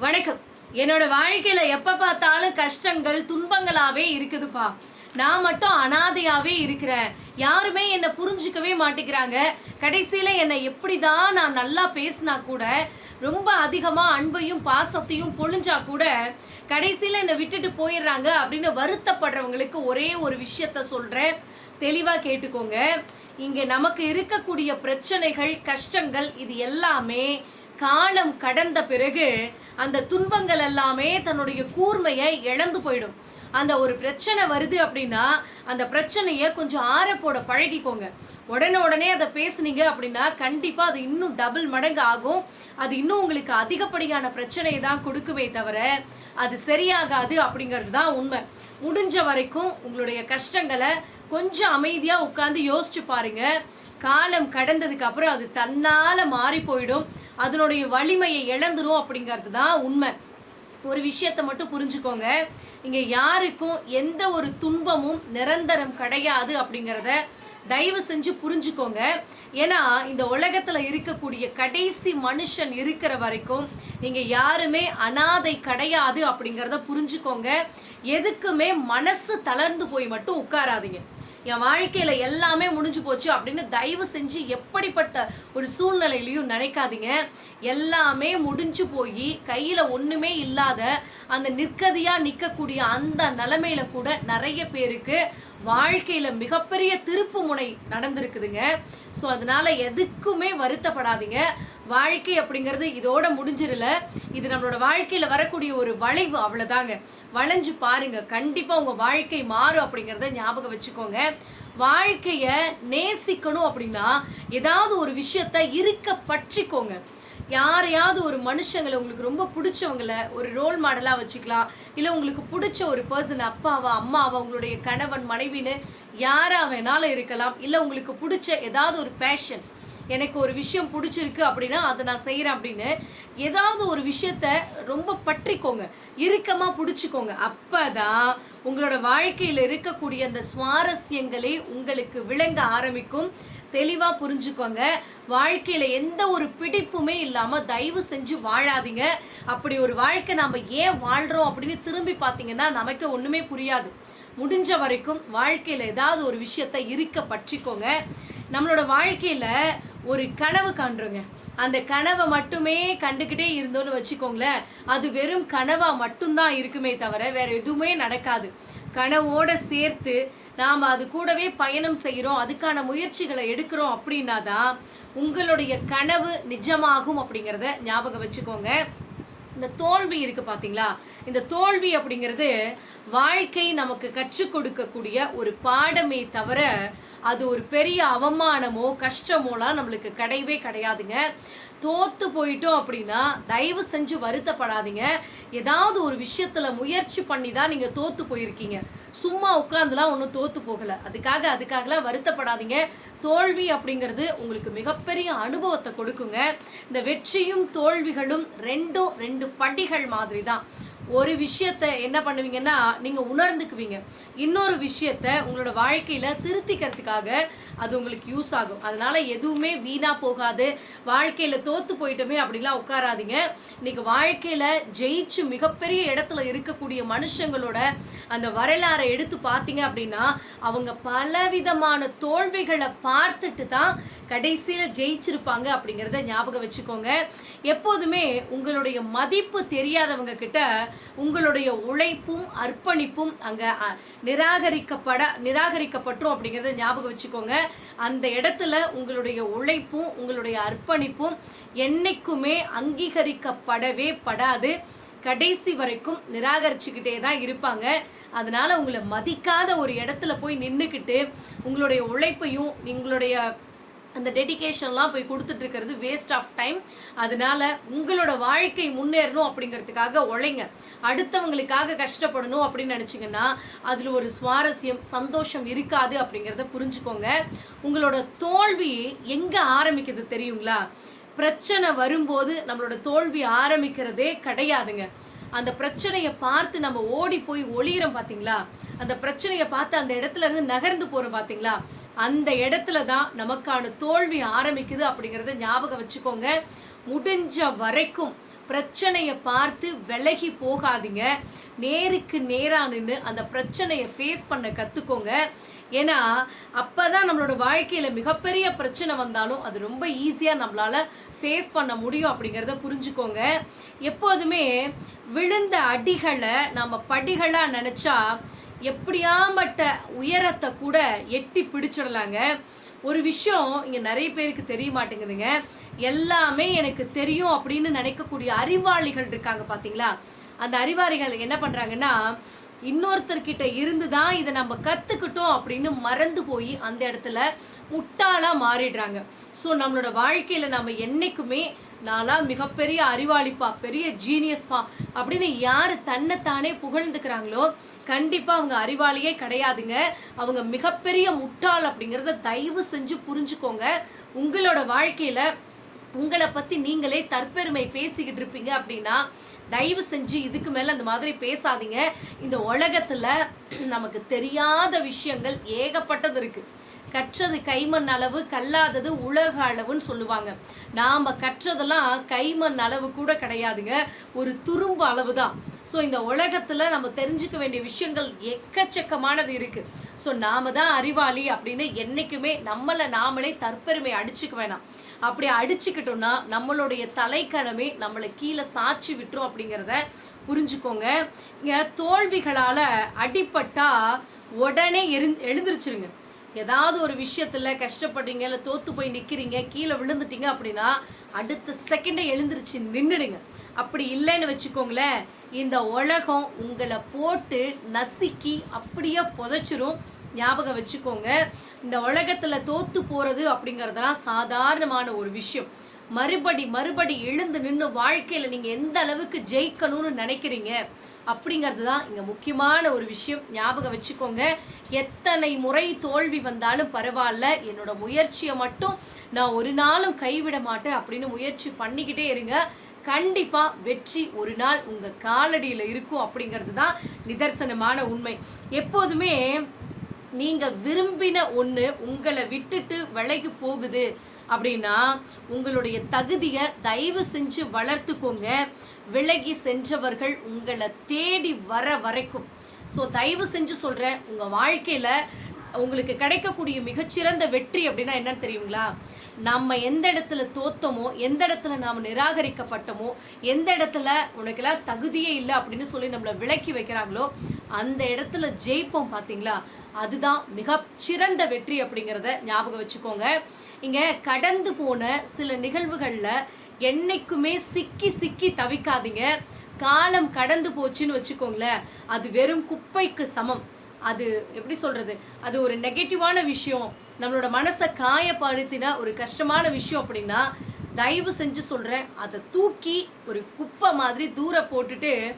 வணக்கம். என்னோட வாழ்க்கையில எப்ப பார்த்தாலும் கஷ்டங்கள் துன்பங்களாவே இருக்குதுப்பா. நான் மட்டும் அனாதையாவே இருக்கிறேன். யாருமே என்னை புரிஞ்சுக்கவே மாட்டேங்கிறாங்க. கடைசியில என்னை எப்படிதான் நான் நல்லா பேசினா கூட ரொம்ப அதிகமா அன்பையும் பாசத்தையும் பொழிஞ்சா கூட கடைசியில என்னை விட்டுட்டு போயிடுறாங்க அப்படின்னு வருத்தப்படுறவங்களுக்கு ஒரே ஒரு விஷயத்த சொல்றேன். தெளிவா கேட்டுக்கோங்க. இங்க நமக்கு இருக்கக்கூடிய பிரச்சனைகள் கஷ்டங்கள் இது எல்லாமே காலம் கடந்த பிறகு அந்த துன்பங்கள் எல்லாமே தன்னுடைய கூர்மையை இழந்து போயிடும். அந்த ஒரு பிரச்சனை வருது அப்படின்னா அந்த பிரச்சனையை கொஞ்சம் ஆற போட பழகிக்கோங்க. உடனே உடனே அதை பேசுனீங்க அப்படின்னா கண்டிப்பாக அது இன்னும் டபுள் மடங்கு ஆகும். அது இன்னும் உங்களுக்கு அதிகப்படியான பிரச்சனையை தான் கொடுக்குமே தவிர அது சரியாகாது அப்படிங்கிறது தான் உண்மை. முடிஞ்ச வரைக்கும் உங்களுடைய கஷ்டங்களை கொஞ்சம் அமைதியாக உட்காந்து யோசிச்சு பாருங்க. காலம் கடந்ததுக்கு அப்புறம் அது தன்னால் மாறி போயிடும். அதனுடைய வலிமையை இழந்துரும் அப்படிங்கிறது தான் உண்மை. ஒரு விஷயத்தை மட்டும் புரிஞ்சுக்கோங்க. இங்க யாருக்கும் எந்த ஒரு துன்பமும் நிரந்தரம் கிடையாது அப்படிங்கிறத தயவு செஞ்சு புரிஞ்சுக்கோங்க. ஏன்னா இந்த உலகத்துல இருக்கக்கூடிய கடைசி மனுஷன் இருக்கிற வரைக்கும் நீங்க யாருமே அனாதை கிடையாது அப்படிங்கிறத புரிஞ்சுக்கோங்க. எதுக்குமே மனசு தளர்ந்து போய் மட்டும் உட்காராதீங்க. என் வாழ்க்கையில எல்லாமே முடிஞ்சு போச்சு அப்படின்னு தயவு செஞ்சு எப்படிப்பட்ட ஒரு சூழ்நிலையிலையும் நினைக்காதீங்க. எல்லாமே முடிஞ்சு போய் கையில ஒண்ணுமே இல்லாத அந்த நிற்கதியா நிக்கக்கூடிய அந்த நிலைமையில கூட நிறைய பேருக்கு வாழ்க்கையில மிகப்பெரிய திருப்பு முனை நடந்திருக்குதுங்க. ஸோ அதனால எதுக்குமே வருத்தப்படாதீங்க. வாழ்க்கை அப்படிங்கிறது இதோட முடிஞ்சிடல. இது நம்மளோட வாழ்க்கையில வரக்கூடிய ஒரு வளைவு அவ்வளோதாங்க வளைஞ்சு பாருங்க. கண்டிப்பா உங்க வாழ்க்கை மாறும் அப்படிங்கிறத ஞாபகம் வச்சுக்கோங்க. வாழ்க்கைய நேசிக்கணும் அப்படின்னா ஏதாவது ஒரு விஷயத்த இருக்க பற்றிக்கோங்க. யாரையாவது ஒரு மனுஷங்களை உங்களுக்கு ரொம்ப பிடிச்சவங்கள ஒரு ரோல் மாடலாக வச்சுக்கலாம். இல்லை உங்களுக்கு பிடிச்ச ஒரு பர்சன் அப்பாவா அம்மாவா உங்களுடைய கணவன் மனைவின்னு யாராக வேணாலும் இருக்கலாம். இல்லை உங்களுக்கு பிடிச்ச ஏதாவது ஒரு பேஷன் எனக்கு ஒரு விஷயம் பிடிச்சிருக்கு அப்படின்னா அதை நான் செய்கிறேன் அப்படின்னு ஏதாவது ஒரு விஷயத்த ரொம்ப பற்றிக்கோங்க. இறுக்கமாக பிடிச்சிக்கோங்க. அப்போ தான் உங்களோட வாழ்க்கையில் இருக்கக்கூடிய அந்த சுவாரஸ்யங்களே உங்களுக்கு விளங்க ஆரம்பிக்கும். தெளிவாக புரிஞ்சுக்கோங்க. வாழ்க்கையில் எந்த ஒரு பிடிப்புமே இல்லாமல் தயவு செஞ்சு வாழாதீங்க. அப்படி ஒரு வாழ்க்கை நாம் ஏன் வாழ்கிறோம் அப்படின்னு திரும்பி பார்த்தீங்கன்னா நமக்கு ஒன்றுமே புரியாது. முடிஞ்ச வரைக்கும் வாழ்க்கையில் ஏதாவது ஒரு விஷயத்த இருக்க பற்றிக்கோங்க. நம்மளோட வாழ்க்கையில் ஒரு கனவு காண்றோங்க. அந்த கனவை மட்டுமே கண்டுக்கிட்டே இருந்தோன்னு வச்சுக்கோங்களேன். அது வெறும் கனவாக மட்டும்தான் இருக்குமே தவிர வேற எதுவுமே நடக்காது. கனவோட சேர்த்து நாம் அது கூடவே பயணம் செய்கிறோம் அதுக்கான முயற்சிகளை எடுக்கிறோம் அப்படின்னா தான் உங்களுடைய கனவு நிஜமாகும் அப்படிங்கிறத ஞாபகம் வச்சுக்கோங்க. இந்த தோல்வி இருக்கு பார்த்தீங்களா இந்த தோல்வி அப்படிங்கிறது வாழ்க்கை நமக்கு கற்றுக் கொடுக்கக்கூடிய ஒரு பாடமே தவிர அது ஒரு பெரிய அவமானமோ கஷ்டமோலாம் நம்மளுக்கு கிடையவே கிடையாதுங்க. தோத்து போயிட்டோம் அப்படின்னா தயவு செஞ்சு வருத்தப்படாதீங்க. ஏதாவது ஒரு விஷயத்துல முயற்சி பண்ணி தான் நீங்க தோத்து போயிருக்கீங்க. சும்மா உட்காந்துலாம் ஒன்றும் தோத்து போகல. அதுக்காக அதுக்காகலாம் வருத்தப்படாதீங்க. தோல்வி அப்படிங்கிறது உங்களுக்கு மிகப்பெரிய அனுபவத்தை கொடுக்குங்க. இந்த வெற்றியும் தோல்விகளும் ரெண்டும் ரெண்டு படிகள் மாதிரி தான் ஒரு விஷயத்த என்ன பண்ணுவீங்கன்னா நீங்க உணர்ந்துக்குவீங்க. இன்னொரு விஷயத்த உங்களோட வாழ்க்கையில திருத்திக்கிறதுக்காக அது உங்களுக்கு யூஸ் ஆகும். அதனால எதுவுமே வீணா போகாது. வாழ்க்கையில தோத்து போயிட்டோமே அப்படிலாம் உட்காராதீங்க. இன்னைக்கு வாழ்க்கையில ஜெயிச்சு மிகப்பெரிய இடத்துல இருக்கக்கூடிய மனுஷங்களோட அந்த வரலாறை எடுத்து பார்த்தீங்க அப்படின்னா அவங்க பலவிதமான தோல்விகளை பார்த்துட்டு தான் கடைசியில் ஜெயிச்சிருப்பாங்க அப்படிங்கிறத ஞாபகம் வச்சுக்கோங்க. எப்போதுமே உங்களுடைய மதிப்பு தெரியாதவங்க கிட்ட உங்களுடைய உழைப்பும் அர்ப்பணிப்பும் அங்கே நிராகரிக்கப்பட நிராகரிக்கப்பட்டோம் அப்படிங்கிறத ஞாபகம் வச்சுக்கோங்க. அந்த இடத்துல உங்களுடைய உழைப்பும் உங்களுடைய அர்ப்பணிப்பும் என்னைக்குமே அங்கீகரிக்கப்படவே படாது. கடைசி வரைக்கும் நிராகரிச்சுக்கிட்டே தான் இருப்பாங்க. அதனால உங்களை மதிக்காத ஒரு இடத்துல போய் நின்றுக்கிட்டு உங்களுடைய உழைப்பையும் உங்களுடைய அந்த டெடிகேஷன்லாம் போய் கொடுத்துட்டு இருக்கிறது வேஸ்ட் ஆஃப் டைம் அதனால உங்களோட வாழ்க்கை முன்னேறணும் அப்படிங்கிறதுக்காக உழைங்க. அடுத்தவங்களுக்காக கஷ்டப்படணும் அப்படின்னு நினச்சிங்கன்னா அதில் ஒரு சுவாரஸ்யம் சந்தோஷம் இருக்காது அப்படிங்கிறத புரிஞ்சுக்கோங்க. உங்களோட தோல்வி எங்கே ஆரம்பிக்குது தெரியுங்களா? பிரச்சனை வரும்போது நம்மளோட தோல்வி ஆரம்பிக்கிறதே கிடையாதுங்க. அந்த பிரச்சனையை பார்த்து நம்ம ஓடி போய் ஒளியிறோம் பார்த்தீங்களா அந்த பிரச்சனையை பார்த்து அந்த இடத்துல இருந்து நகர்ந்து போகிறோம் பார்த்தீங்களா அந்த இடத்துல தான் நமக்கான தோல்வி ஆரம்பிக்குது அப்படிங்கறத ஞாபகம் வச்சுக்கோங்க. முடிஞ்ச வரைக்கும் பிரச்சனையை பார்த்து விலகி போகாதீங்க. நேருக்கு நேரா நின்று அந்த பிரச்சனையை ஃபேஸ் பண்ண கத்துக்கோங்க. ஏன்னா அப்பதான் நம்மளோட வாழ்க்கையில மிகப்பெரிய பிரச்சனை வந்தாலும் அது ரொம்ப ஈஸியா நம்மளால ஃபேஸ் பண்ண முடியும் அப்படிங்கிறத புரிஞ்சுக்கோங்க. எப்போதுமே விழுந்த அடிகளை நம்ம படிகளாக நினச்சா எப்படியாமட்ட உயரத்தை கூட எட்டி பிடிச்சிடலாங்க. ஒரு விஷயம் இங்கே நிறைய பேருக்கு தெரிய மாட்டேங்குதுங்க. எல்லாமே எனக்கு தெரியும் அப்படின்னு நினைக்கக்கூடிய அறிவாளிகள் இருக்காங்க பார்த்தீங்களா அந்த அறிவாளிகள் என்ன பண்ணுறாங்கன்னா இன்னொருத்தர்கிட்ட இருந்து தான் இதை நம்ம கற்றுக்கிட்டோம் அப்படின்னு மறந்து போய் அந்த இடத்துல முட்டாளாக மாறிடுறாங்க. ஸோ நம்மளோட வாழ்க்கையில் நம்ம என்னைக்குமே நான்லாம் மிகப்பெரிய அறிவாளிப்பா பெரிய ஜீனியஸ்பா அப்படின்னு யாரு தன்னைத்தானே புகழ்ந்துக்கிறாங்களோ கண்டிப்பா அவங்க அறிவாளியே கிடையாதுங்க. அவங்க மிகப்பெரிய முட்டாள் அப்படிங்கிறத தயவு செஞ்சு புரிஞ்சுக்கோங்க. உங்களோட வாழ்க்கையில உங்களை பத்தி நீங்களே தற்பெருமை பேசிக்கிட்டு இருப்பீங்க அப்படின்னா தயவு செஞ்சு இதுக்கு மேல அந்த மாதிரி பேசாதீங்க. இந்த உலகத்துல நமக்கு தெரியாத விஷயங்கள் ஏகப்பட்டது இருக்கு. கற்றது கைமண் அளவு கல்லாதது உலக அளவுன்னு சொல்லுவாங்க. நாம் கற்றதெல்லாம் கைமண் அளவு கூட கிடையாதுங்க. ஒரு துரும்பு அளவு தான் ஸோ இந்த உலகத்தில் நம்ம தெரிஞ்சுக்க வேண்டிய விஷயங்கள் எக்கச்சக்கமானது இருக்குது ஸோ நாம தான் அறிவாளி அப்படின்னு என்றைக்குமே நம்மளை நாமளே தற்பெருமை அடிச்சுக்க வேணாம். அப்படி அடிச்சுக்கிட்டோம்னா நம்மளுடைய தலைக்கணமே நம்மளை கீழே சாட்சி விட்டுரும் அப்படிங்கிறத புரிஞ்சுக்கோங்க. இங்கே தோல்விகளால் அடிப்பட்டால் உடனே எரி எழுந்திருச்சிருங்க. ஏதாவது ஒரு விஷயத்தில் கஷ்டப்படுறீங்க இல்லை தோத்து போய் நிற்கிறீங்க கீழே விழுந்துட்டீங்க அப்படின்னா அடுத்த செகண்டே எழுந்திருச்சு நின்றுடுங்க அப்படி இல்லைன்னு வச்சுக்கோங்களேன் இந்த உலகம் உங்களை போட்டு நசுக்கி அப்படியே புதைச்சிரும். ஞாபகம் வச்சுக்கோங்க இந்த உலகத்தில் தோத்து போகிறது அப்படிங்கறதெல்லாம் சாதாரணமான ஒரு விஷயம். மறுபடி மறுபடி எழுந்து நின்று வாழ்க்கையில் நீங்கள் எந்த அளவுக்கு ஜெயிக்கணும்னு நினைக்கிறீங்க? அப்படிங்கிறது தான் இங்கே முக்கியமான ஒரு விஷயம். ஞாபகம் வச்சுக்கோங்க. எத்தனை முறை தோல்வி வந்தாலும் பரவாயில்ல. என்னோட முயற்சியை மட்டும் நான் ஒரு நாளும் கைவிட மாட்டேன் அப்படின்னு முயற்சி பண்ணிக்கிட்டே இருங்க. கண்டிப்பாக வெற்றி ஒரு நாள் உங்கள் காலடியில் இருக்கும் அப்படிங்கிறது தான் நிதர்சனமான உண்மை. எப்போதுமே நீங்கள் விரும்பின ஒன்று உங்களை விட்டுட்டு விலகி போகுது அப்படின்னா உங்களுடைய தகுதியை தயவு செஞ்சு வளர்த்துக்கோங்க. விலகி சென்றவர்கள் உங்களை தேடி வர வரைக்கும். ஸோ தயவு செஞ்சு சொல்கிறேன் உங்கள் வாழ்க்கையில் உங்களுக்கு கிடைக்கக்கூடிய மிகச்சிறந்த வெற்றி அப்படின்னா என்னன்னு தெரியுங்களா? நம்ம எந்த இடத்துல தோத்தமோ எந்த இடத்துல நாம் நிராகரிக்கப்பட்டோமோ எந்த இடத்துல உனக்கெல்லாம் தகுதியே இல்லை அப்படின்னு சொல்லி நம்மளை விலக்கி வைக்கிறாங்களோ அந்த இடத்துல ஜெயிப்போம் பார்த்தீங்களா அதுதான் மிகச்சிறந்த வெற்றி அப்படிங்கிறத ஞாபகம் வச்சுக்கோங்க. இங்கே கடந்து போன சில நிகழ்வுகளில் என்னைக்குமே சிக்கி சிக்கி தவிக்காதீங்க. காலம் கடந்து போச்சுன்னு வச்சுக்கோங்களேன். அது வெறும் குப்பைக்கு சமம். அது எப்படி சொல்றது? அது ஒரு நெகட்டிவான விஷயம். நம்மளோட மனசை காயப்படுத்தின ஒரு கஷ்டமான விஷயம் அப்படின்னா தயவு செஞ்சு சொல்றேன் அதை தூக்கி ஒரு குப்பை மாதிரி தூர போட்டுட்டு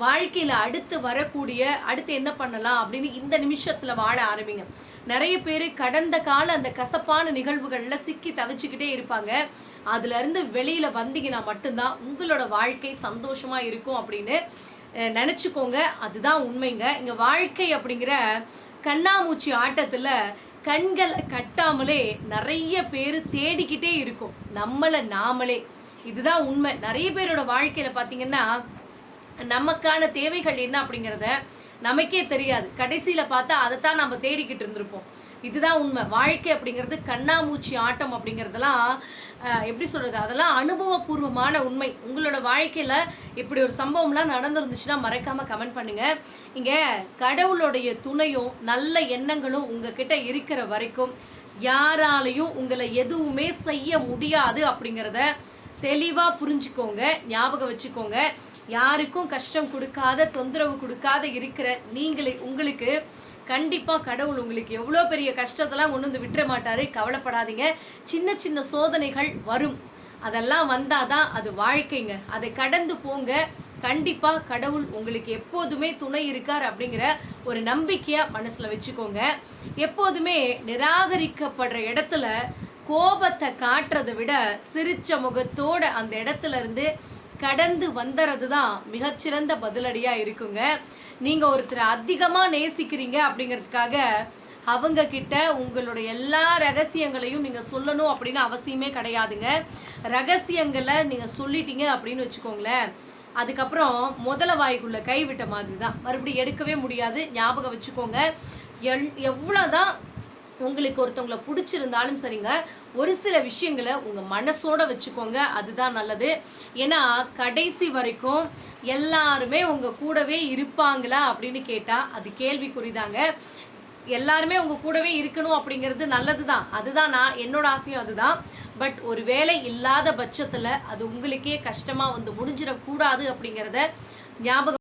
வாழ்க்கையில அடுத்து வரக்கூடிய அடுத்து என்ன பண்ணலாம் அப்படின்னு இந்த நிமிஷத்துல வாழ ஆரம்பிங்க. நிறைய பேர் கடந்த கால அந்த கசப்பான நிகழ்வுகள்ல சிக்கி தவிச்சுக்கிட்டே இருப்பாங்க. அதுல இருந்து வெளியில வந்தீங்கன்னா மட்டும்தான் உங்களோட வாழ்க்கை சந்தோஷமா இருக்கும் அப்படின்னு நினச்சிக்கோங்க நினைச்சுக்கோங்க. அதுதான் உண்மைங்க. இங்க வாழ்க்கை அப்படிங்கிற கண்ணாமூச்சி ஆட்டத்துல கண்களை கட்டாமலே நிறைய பேர் தேடிக்கிட்டே இருக்கும். நம்மளை நாமளே. இதுதான் உண்மை. நிறைய பேரோட வாழ்க்கையில பாத்தீங்கன்னா நமக்கான தேவைகள் என்ன அப்படிங்கிறத நமக்கே தெரியாது. கடைசியில பார்த்தா அதைத்தான் நம்ம தேடிக்கிட்டு இருந்திருப்போம். இதுதான் உண்மை. வாழ்க்கை அப்படிங்கிறது கண்ணாமூச்சி ஆட்டம் அப்படிங்கிறதெல்லாம் எப்படி சொல்கிறது அதெல்லாம் அனுபவபூர்வமான உண்மை. உங்களோட வாழ்க்கையில் இப்படி ஒரு சம்பவம்லாம் நடந்துருந்துச்சுன்னா மறக்காமல் கமெண்ட் பண்ணுங்கள் இங்கே கடவுளுடைய துணையும் நல்ல எண்ணங்களும் உங்ககிட்ட இருக்கிற வரைக்கும் யாராலையும் உங்களை எதுவுமே செய்ய முடியாது அப்படிங்கிறத தெளிவாக புரிஞ்சுக்கோங்க ஞாபகம் வச்சுக்கோங்க. யாருக்கும் கஷ்டம் கொடுக்காத தொந்தரவு கொடுக்காத இருக்கிற நீங்களே உங்களுக்கு கண்டிப்பா கடவுள் உங்களுக்கு எவ்வளோ பெரிய கஷ்டத்தெல்லாம் கொண்டு வந்து விட்டுற மாட்டாரு. கவலைப்படாதீங்க. சின்ன சின்ன சோதனைகள் வரும். அதெல்லாம் வந்தாதான் அது வாழ்க்கைங்க. அதை கடந்து போங்க. கண்டிப்பா கடவுள் உங்களுக்கு எப்போதுமே துணை இருக்கார் அப்படிங்கிற ஒரு நம்பிக்கையாக மனசுல வச்சுக்கோங்க. எப்போதுமே நிராகரிக்கப்படுற இடத்துல கோபத்தை காட்டுறதை விட சிரிச்ச முகத்தோட அந்த இடத்துல இருந்து கடந்து வந்துறது தான் மிகச்சிறந்த பதிலடியா இருக்குங்க. நீங்க ஒருத்தரை அதிகமா நேசிக்கிறீங்க அப்படிங்கிறதுக்காக அவங்க கிட்ட உங்களுடைய எல்லா ரகசியங்களையும் நீங்க சொல்லணும் அப்படின்னு அவசியமே கிடையாதுங்க. ரகசியங்களை நீங்க சொல்லிட்டீங்க அப்படின்னு வச்சுக்கோங்களேன். அதுக்கப்புறம் முதல வாய்க்குள்ள கைவிட்ட மாதிரி தான் மறுபடியும் எடுக்கவே முடியாது. ஞாபகம் வச்சுக்கோங்க. எல் எவ்வளோதான் உங்களுக்கு ஒருத்தவங்கள பிடிச்சிருந்தாலும் சரிங்க. ஒரு சில விஷயங்களை உங்கள் மனசோட வச்சுக்கோங்க. அதுதான் நல்லது. ஏன்னா கடைசி வரைக்கும் எல்லாருமே உங்கள் கூடவே இருப்பாங்களா அப்படின்னு கேட்டால் அது கேள்விக்குறிதாங்க. எல்லாருமே உங்கள் கூடவே இருக்கணும் அப்படிங்கிறது நல்லது தான் அதுதான் நான் என்னோட ஆசையும் அதுதான். பட் ஒரு வேலை இல்லாத பட்சத்தில் அது உங்களுக்கே கஷ்டமாக வந்து முடிஞ்சிடக்கூடாது அப்படிங்கிறத ஞாபகம்